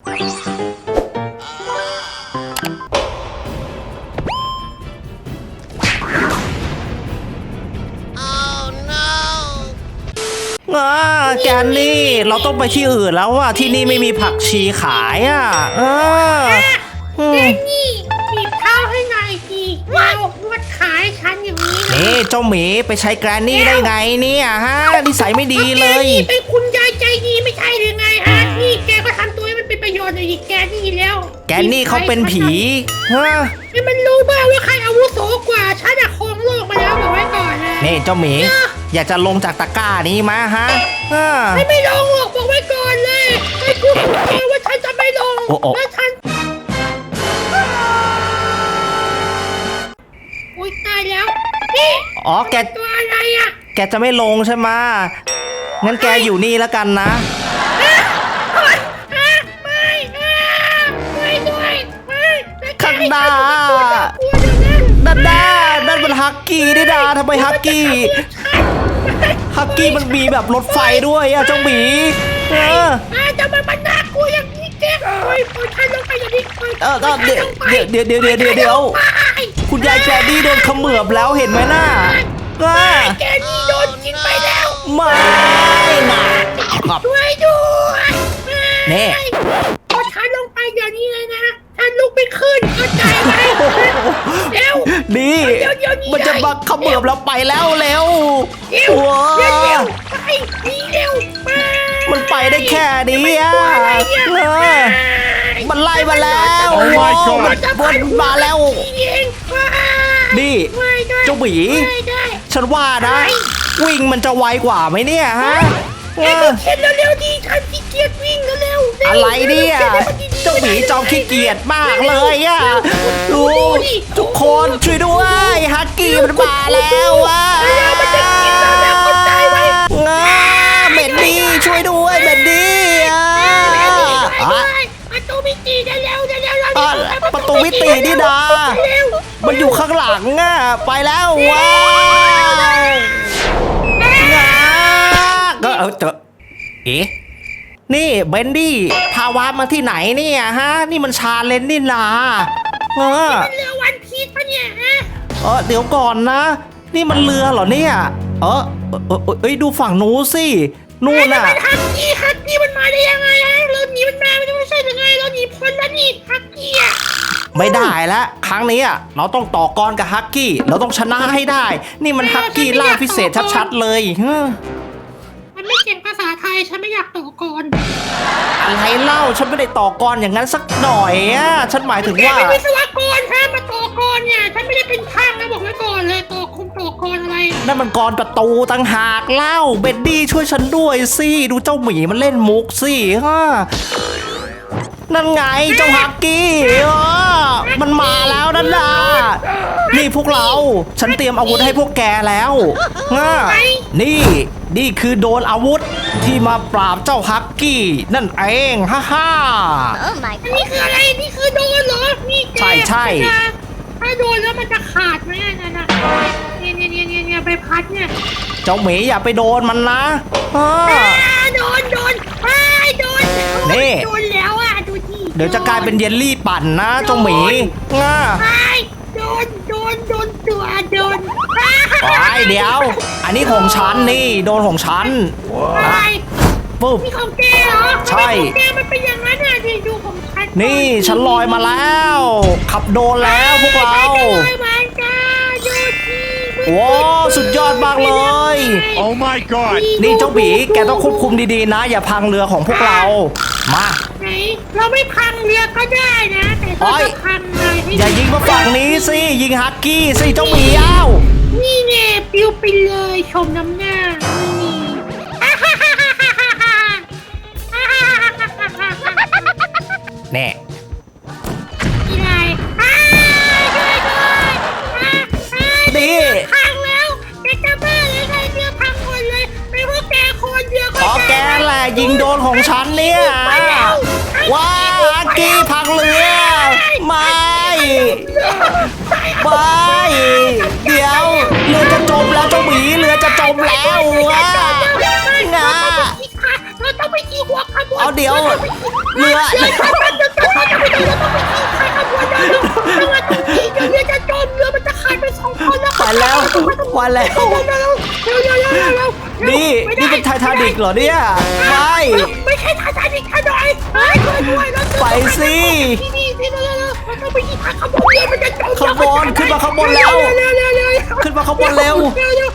อ่าแกนนี่เราต้องไปที่อื่นแล้วอะที่นี่ไม่มีผักชีขายอะเอออืเจมนนี่บีบเท้าให้หน่อยดีเรานวดขาให้ฉันอย่างนี้นะนี่เจ้าหมีไปใช้แกรนนี่ได้ไงเนี่ยฮะนิสัยไม่ดีเลย แกนี่เป็นคุณยายใจดีไม่ใช่หรือไง โยชน์หน่อยดิแกนี่แล้วแกนนี่เขาเป็นผีฮะให้มันรู้บ้างว่าใครอาวุโสกว่าฉันอะครองโลกมาแล้วบอกไว้ก่อนนะนี่เจ้าหมี อยากจะลงจากตะกร้านี้มาฮะเออให้ไม่ลงหรอกบอกไว้ก่อนเลยให้พูดกับแกว่าฉันจะไม่ลงโอ้โอ้ว่าฉันอุ้ยตายแล้วนี่อ๋อแก ตัวอะไรอะแกจะไม่ลงใช่ไหมะงั้นแกอยู่นี่แล้วกันนะอะ ไม่ข้างหน้ากลัวเดี๋ยวนะดันด้านั่นมันฮักกี้นี่ดาทำไมฮักกี้ ฮักกี้มันมีแบบรถไฟด้วยอะเจ้าหมีเอออะจะมาบันดากูอย่างนี้แกโอ้ยปล่อยฉันลงไปอย่างนี้ปล่อยเออเดี๋ยวเดี๋ยวเดี๋ยวเดี๋ยวเดี๋ยวเดี๋ยวคุณยายแกดี้โดนเขมือบแล้วเห็นไหมน่ะก็แกนี่โดนกินไปแล้ว ไม่นะช่วยด้วยนี่ปล่อยฉันลงไปอย่างนี้เลยนะ ฉันลุกไม่ขึ้นเข้าใจไหมเร็ว นี่ เดี๋ยวเดี๋ยวนี้มันจะมาเขมือบเราไปแล้วเร็วเร็วว้าเร็วเร็วไปหนีเร็วไปมันไปได้แค่นี้อะตัวอะไรเนี่ยเออมันไล่มาแล้ว Oh my โอ้ God มันบนมาแล้วเองว้ายนี่ไม่ได้เจ้าหมีไม่ได้ฉันว่านะ วิ่งมันจะไวกว่าไหมเนี่ยฮะเอเอ็งอก็เข็นเร็วๆดีฉันขี้เกียจวิ่งเร็วๆเวอะไรเนี่ยข็ให้มันดีๆเจ้าหมีจอมขี้เกียจมากเลยอะดูทุกคนช่วยด้วยฮักกี้มันมาแล้วอะเร็วๆมันจะกินเราแล้วเข้าใจไหมงาเบนดี้ช่วยด้วยเบนดี้อะเร็วๆอะประตูมิติเร็วๆเร็วๆเร็วๆอะประตูมิตินี่นะเร็วมันอยู่ข้างหลังอะไปแล้วว้าวงาก็เออเจอเอ๊ะ นี่เบนดี้พาวามาที่ไหนเนี่ยฮะ นี่มันชาเลนจ์นี่นาเออเรือวันพีชปะเนี่ยฮะเออเดี๋ยวก่อนนะ นี่มันเรือเหรอเนี่ยเออเออเออเอ้ยดูฝั่งนู้นสินู่นไอ้น่ะมันฮักกี้ฮักกี้มันมาได้ยังไงฮะเราหนีมันมาไม่ใช่หรือไงเราหนีพ้นแล้วนี่ฮักกี้อะไม่ได้แล้วครั้งนี้อะเราต้องต่อกรกับฮักกี้ เราต้องชนะให้ได้ นี่มันฮักกี้ล่าพิเศษชัดๆเลยเฮ้อมันไม่เก่งภาษาไทยฉันไม่อยากต่อกรอะไรเล่าฉันไม่ได้ต่อกรอย่างนั้นสักหน่อยอะฉันหมายถึงแกว่า เป็นวิศวกรฮะมาต่อกรเนี่ยฉันไม่ได้เป็นช่างนะบอกไว้ก่อนเลยต่อคงต่อกรอะไรนั่นมันกรประตูตั้งหากเล่าเบดดี้ช่วยฉันด้วยสิดูเจ้าหมีมันเล่นมุกสิฮะนั่นไงเจ้าฮักกี้เออมันมาแล้วนั่นน่ะนี่พวกเรา ฉันเตรียมอาวุธให้พวกแกแล้วฮะนี่ นี่คือโดนอาวุธที่มาปราบเจ้าฮักกี้ นั่นเองฮ่าฮ่า Oh my อันนี้คืออะไร นี่คือโดนเหรอ นี่แกใช่ใช่ถ้าโดนแล้วมันจะขาดไหมอะนั่นน่ะเนี่ยเนี่ยเนี่ยเนี่ยเนี่ยใบพัดเนี่ยเจ้าหมีอย่าไปโดนมันนะฮะอ่าโดนโดนไอ้ายโดนนี่ โดนแล้วอะ ดูที่เดี๋ยวจะกลายเป็นเยลลี่ปั่นนะเจ้าหมีง่าไอ้ายโด นโดนโดนตัวโดนไอ้เดี๋ยว อันนี้ของฉันนี่โดนของฉันไอ้ายปุ๊บนี่ของแกเหรอใช่ ทำไมของแกมันเป็นอย่างนั้นอะนี่ดูของฉันนี่ฉันลอยมาแล้ว ขับโดนแล้วพวกเราไปกันเลยมันกันดูที่ว้าวสุดยอดมากเลย Oh my god! นี่เจ้าหมีแกต้องควบคุมดีๆนะ อย่าพังเรือของพวกเรา มา ไหน เราไม่พังเรือก็ได้นะ แต่ถ้าโอ๊ยจะพังเลยให้อย่ายิงมาฝั่งนี้สิยิงฮักกี้สิเจ้าหมีเอ้านี่แน่ปิวไปเลยชมน้ำหน้านี่แน่นี่ไรอ้าวช่วยด้วยอ้าวอ้าวนี่พังแล้วแกจะบ้าเลยไงเรือพังหมดเลยไม่พวกแกคนเดียวก็ขอแกแหละยิงโดนของฉันเนี่ยไป ว้าฮักกี้พังเรือไม่ไปเดี๋ยวเรือจะจมแล้วเจ้าหมีเรือจะจมแล้วว้างาเราต้องไปขี่หัวขบวนเอาเดี๋ยวเรือเรือจะจะจะจะไม่ได้เรือเรือต้องขี่เดี๋ยวเรือจะจมเรือมันจะขาดไปสองคนแล้วไปแล้วไปแล้วเร็วเร็วเร็ว เร็วเร็วเร็วนี่นี่เป็นไททานิกเหรอเนี่ย ไม่ ไม่ใช่ไททานิกค่ะหน่อยเฮ้ยช่วยด้วยแล้วไปสิที่นี่ที่นี่เร็วเราต้องไปขี่ใครขบวนเรือมันจะจมขบวนขึ้นมาขบวนแล้ว เร็วเร็วเร็วขึ้นมาขบวนเร็วเร็วเร็ว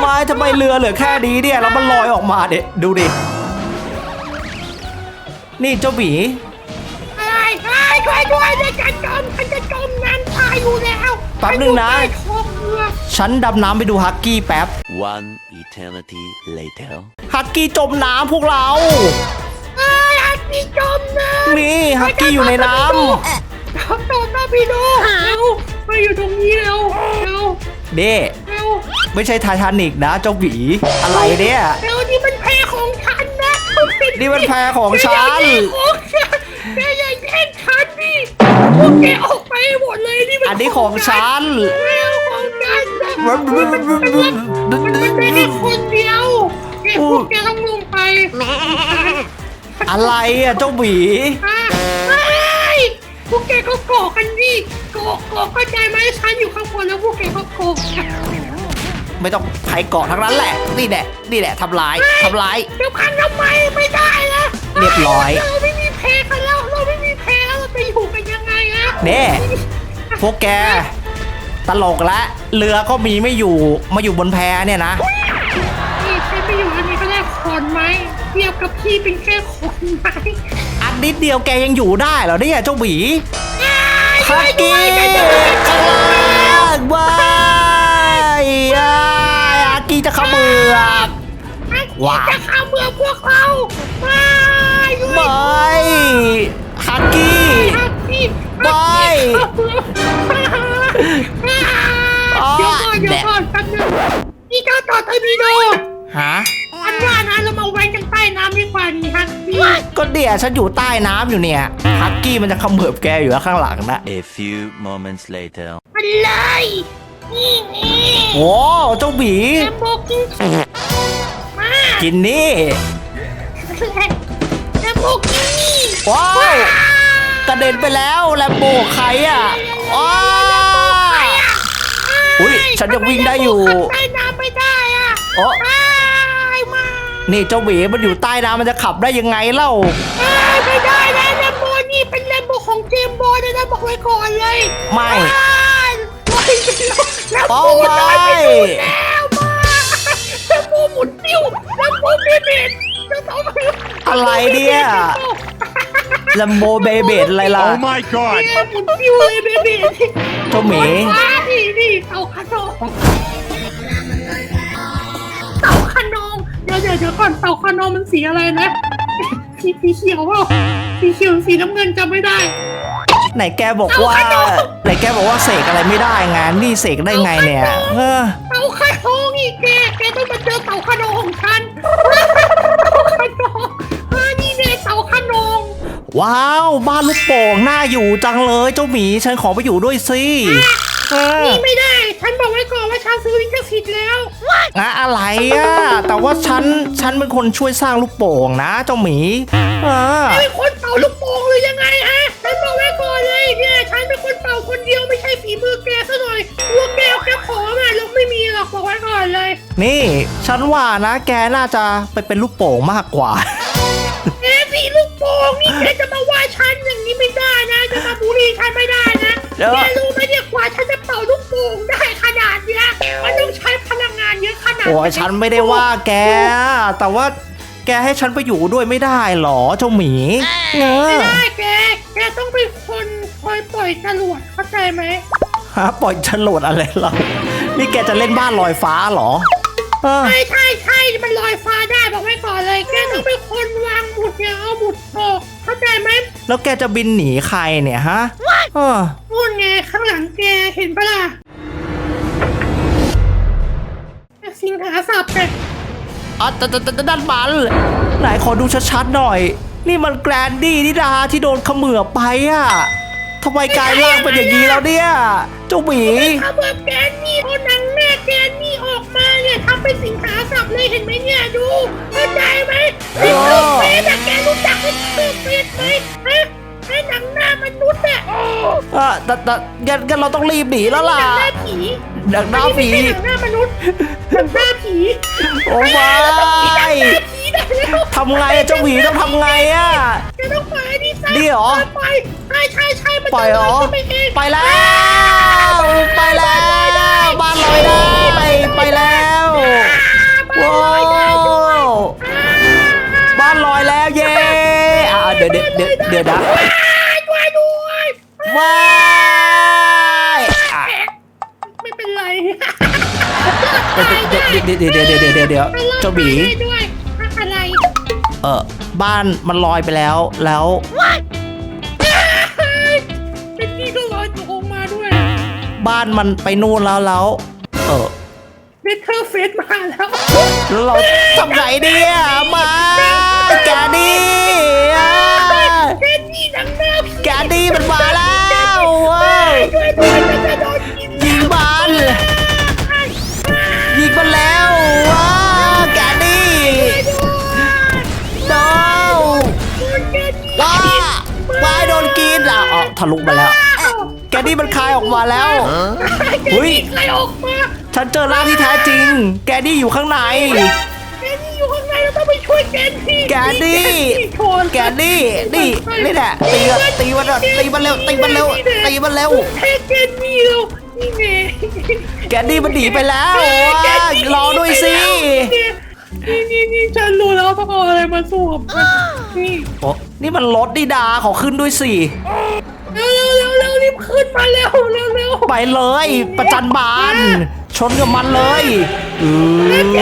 ไม่ทำไมเรือเหลือแค่นี้เนี่ยแล้วมันลอยออกมาเด็ดูดิ นี่เจ้าหมี อะไรช่วยด้วยเรือจะจมฉันจะจมน้ำตายอยู่แล้วแป๊บนึงนะใต้ท้องเรือ ฉันดำน้ำไปดูฮักกี้แป๊บ One eternity later. ฮักกี้จมน้ำพวกเรา เอ้ยอันนี้จมนะนี่ฮักกี้อยู่ในน้ขับต่อตาพี่โดเร็วมาอยู่ตรงนี้เร็วเร็วำเด้เร็วไม่ใช่ไททานิกนะเจ้าหมีอะไรเนี่ย เร็วนี่มันแพรของฉันนะนี่มันแพรของฉัน แกอย่าแย่งของฉันแกอย่าแย่งฉันดิพวกแกออกไปหมดเลยนี่มันอันนี้ของฉัน เร็ว ของฉันนะมันมันได้แค่คนเดียวแกพวกแกต้องลงไปอะไรอะเจ้าหมีอะเฮ้ยพวกแกก็โกะกันดิโกะโกะเข้าใจไหมฉันอยู่ข้างบนแล้วพวกแกก็โกะไม่ต้องใครเกาะทั้งนั้นแหละ นี่แหละนี่แหละทำร้ายทำร้าย เดี๋ยวพันทำไมไม่ได้นะเรียบร้อย เราไม่มีเพลกันแล้วเราไม่มีเพลแล้วเราจะอยู่กันยังไงอะ เน่พวกแก ตลกละเรือก็มีไม่อยู่มาอยู่บนแพเนี่ยนะ นี่ฉันไปอยู่อันนี้ก็ได้ขอนไหมเทียบกับพี่เป็นแค่ขอนไหมอันนิดเดียวแกยังอยู่ได้เหรอเนี่ยเจ้าหมีช่ฮัวยกด้กี้วยช่วยด้วยข้างล่างว้ายอ้ายฮักกี้จะเขมือบว้าวจะเข้าเมืองพวกเราไม่ด้วยไม่ฮักกี้ เจ้าต่อทบีโดฮะอันว่านะเรามาแว้นกันใต้น้ำดีกว่านี่ฮักกี้ก็เดี๋ยวฉันอยู่ใต้น้ำอยู่เนี่ยฮักกี้มันจะเขมือบแกอยู่ข้างหลังนะ A few moments later. อะไรนี่นี่โอ้เจ้าหมีแลมโบกินมากินนี่แลมโบกินี่ว้าวกระเด็นไปแล้วแลมโบใครอะอ้าอุ้ยฉันยังวิ่งได้อยู่ขับใต้น้ำไม่ได้อะ โอ้ตายมานี่เจ้าหมีมันอยู่ใต้น้ำมันจะขับได้ยังไงเล่าตายไม่ได้นะแลมโบนี่เป็นแลมโบของเจมส์บอลเลยนะบอกไว้ก่อนเลยไม่ตายแล้วโอ้โบไม่ตายไปดูแล้วมาแลมโบหมุนติ้วแลมโบเบเบดเจ้าสองคนอะไรเนี่ยแลมโบเบเบดอะไรล่ะ Oh my god! แลมหมุนติ้วเลยเบเบดเจ้าหมีว้านี่นี่เต่าขนอง เต่าขนองเดี๋ยวเดี๋ยวเดี๋ยวก่อนเต่าขนองมันสีอะไรนะสีสีเขียวเปล่าสีเขียวสีน้ำเงินจำไม่ได้ ไหนแกบอกว่า เอาขนม ไหนแกบอกว่าเสกอะไรไม่ได้งานนี่เสกได้ไงเนี่ยเออเต่าขนองอีกแกแกต้องมาเจอเต่าขนองของฉันเต่าขนองเออนี่เนี่ยเต่าขนองว้าว บ้านลูกโป่งน่าอยู่จังเลยเจ้าหมีฉันขอไปอยู่ด้วยสิ เออนี่ไม่ได้ ฉันบอกไว้ก่อนว่าฉันซื้อลิขสิทธิ์แล้ว อะอะไรอะแต่ว่าฉัน ฉันเป็นคนช่วยสร้างลูกโป่งนะ เจ้าหมีเออเป็นคนเป่าลูกโป่งหรือยังไงฮะ ฉันบอกไว้ก่อนเลยเนี่ย ฉันเป็นคนเป่าคนเดียวไม่ใช่ฝีมือแกซะหน่อยตัวแกแค่ขอมาลกไม่มีหรอกบอกไว้ก่อนเลย นี่ ฉันว่านะ แกน่าจะไปเป็นลูกโป่งมากกว่า แกสีลูกโป่งนี่แกจะมาว่าฉันอย่างนี้ไม่ได้นะ จะมาบูลลี่ฉันไม่ได้นะเดี๋ยวแกรู้ไหมเนี่ย กว่าฉันจะเป่าลูกโป่งได้ขนาดเนี้ยมันต้องใช้พลังงานเยอะขนาดโอ้ยฉันไม่ได้ว่าแก แต่ว่าแกให้ฉันไปอยู่ด้วยไม่ได้หรอเจ้าหมีเอไม่อได้แก แกต้องเป็นคนคอยปล่อยจรวดเข้าใจไหมฮะปล่อยฉันโหลดอะไรเรานี่แกจะเล่นบ้านลอยฟ้าเหรอเออ ใช่ใช่ใช่มันลอยฟ้าได้บอกไว้ก่อนเลย แกต้องเป็นคนวางหมุดเนี่ยเอาหมุดออกเข้าใจไหมแล้วแกจะบินหนีใครเนี่ยฮะเออนู่นไงข้างหลังแกเห็นปะล่ะสิงหาสับแกอ๋อแต่แต่แต่ด้านมันไหนขอดูชัดๆหน่อย นี่มันแกรนดี้นิดาที่โดนเขมือบไปอะทำไมกลายร่างเป็นอย่างนี้แล้วเนี่ยเจ้าหมีถ้าเบิกแกนี่เอาหนังแม่แกนี่ออกมมาเนี่ยทำเป็นสินค้าสับเลยเห็นไหมเนี่ยดูเข้าใจไหมลิตเติ้ลเฟสอะแกรู้จักลิตเติ้ลเฟสไหม ออแต่แต่งั้นงั้นเราต้องรีบหนีแล้วล่ะ หนังหน้าผีหนังหน้าผี อันนี้ไม่ใช่หนังหน้ามนุษย์หนังหน้าผีโอ้ไม่หนังหน้าผีได้แล้วทำไงอะเจ้าหมีต้องทำไงอะแกต้องปล่อยไอ้นี่ซะดีเหรอปล่อยใช่ใช่ใช่มันจะปล่อยเหรอลขึ้นไปเองไปแล้ว ไปแล้วบ้านลอยได้ไปแล้วว้าวบ้านลอยแล้วเย้อะเดี๋ยวเดี๋ยวเดี๋ยวเดี๋ยวนะด้วยด้วยว้า เดี๋ยวเดี๋ยวเดี๋ยวเดี๋ยวเดี๋ยวเดี๋ยวจ้าบีอะไรเออบ้านมันลอยไปแล้วแล้วเป็นพี่ก็ลอยตกมาด้วย บ้านมันไปนู่นแล้วแล้ว เออเบเทอร์เฟสมาแล้วเราทำไงเนี่ะมาแกดีแกดีมันมาแล้วยิงบ้าน ทะลุมาแล้ว แกดี้มันคายออกมาแล้วแกอุ๊ยนี่ใครออกมาฉันเจอร่างที่แท้จริง แกดี้อยู่ข้างใน แกนี่อยู่ข้างในเราต้องไปช่วยแกนี่แกดี้ชนแกดี้นี่นี่แหละตีมันตีมันตีมันเร็วตีมันเร็วตีมันเร็วแค่แกนี่เรานี่ไงแกดี้มันหนีไปแล้วว้ารอด้วยสินี่นี่นี่ฉันรู้แล้วต้องเอาอะไรมาสวมนี่โอ้นี่มันรถดีดาขอขึ้นด้วยสิ เร็วเร็วเร็วรีบขึ้นมาเร็วเร็วเร็วไปเลย ประจันบาน ชนกับมันเลยเอ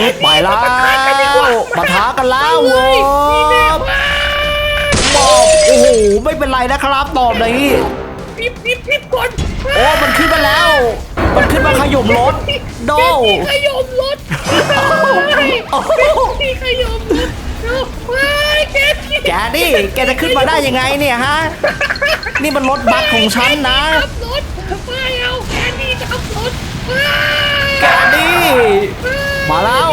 อไปแล้วปะทะกันแล้วโว้ยบอกโอ้โหไม่เป็นไรนะครับตอนนี้รีบรีบรีบก่อนโอ้มันขึ้นมาแล้ว มันขึ้นมาขย่มรถโดขยมรถพี่ขยมรถว้าย แกพี่แกดิแกจะขึ้นมาได้ยังไงเนี่ยฮะ นี่มันรถบัสของฉันนะขับรถไม่เอาแกนี่ขับรถว้ายแกดิมาแล้ว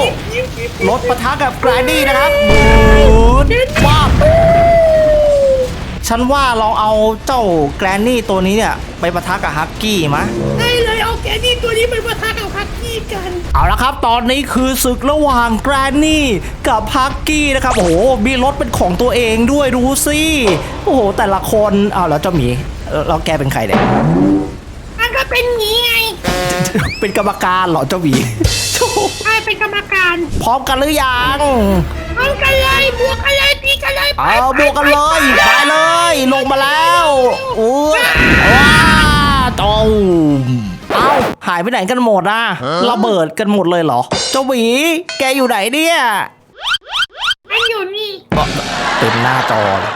รถปะทะกับแกรนดี้นะครับบูดว้าวฉันว่าลองเอาเจ้าแกรนนี่ตัวนี้เนี่ยไปปะทะกับฮักกี้มะได้เลยเอาแกนี่ตัวนี้ไปปะทะ กับฮักกี้กันเอาละครับ ตอนนี้คือศึกระหว่างแกรนนี่กับฮักกี้นะครับ โอ้โห มีรถเป็นของตัวเองด้วยดูสิโอ้โห แต่ละคนอ้าวแล้วเจ้าหมีเอ่อแล้วแกเป็นใครเนี่ยมันก็เป็นงี้ไง เป็นกรรมการเหรอเจ้าหมีใช่เป็นกรรมการ พร้อมกันหรือยังเอากันเลยบวกกันเลยตีกันเลยเอาบวกกันเลยไปเลย ลงมาแล้วอุ้ยว้าตม เอาหายไปไหนกันหมดอะระเบิดกันหมดเลยเหรอ เจ้าหมีแกอยู่ไหนเนี่ย มันอยู่นี่ เต็มหน้าจอเลย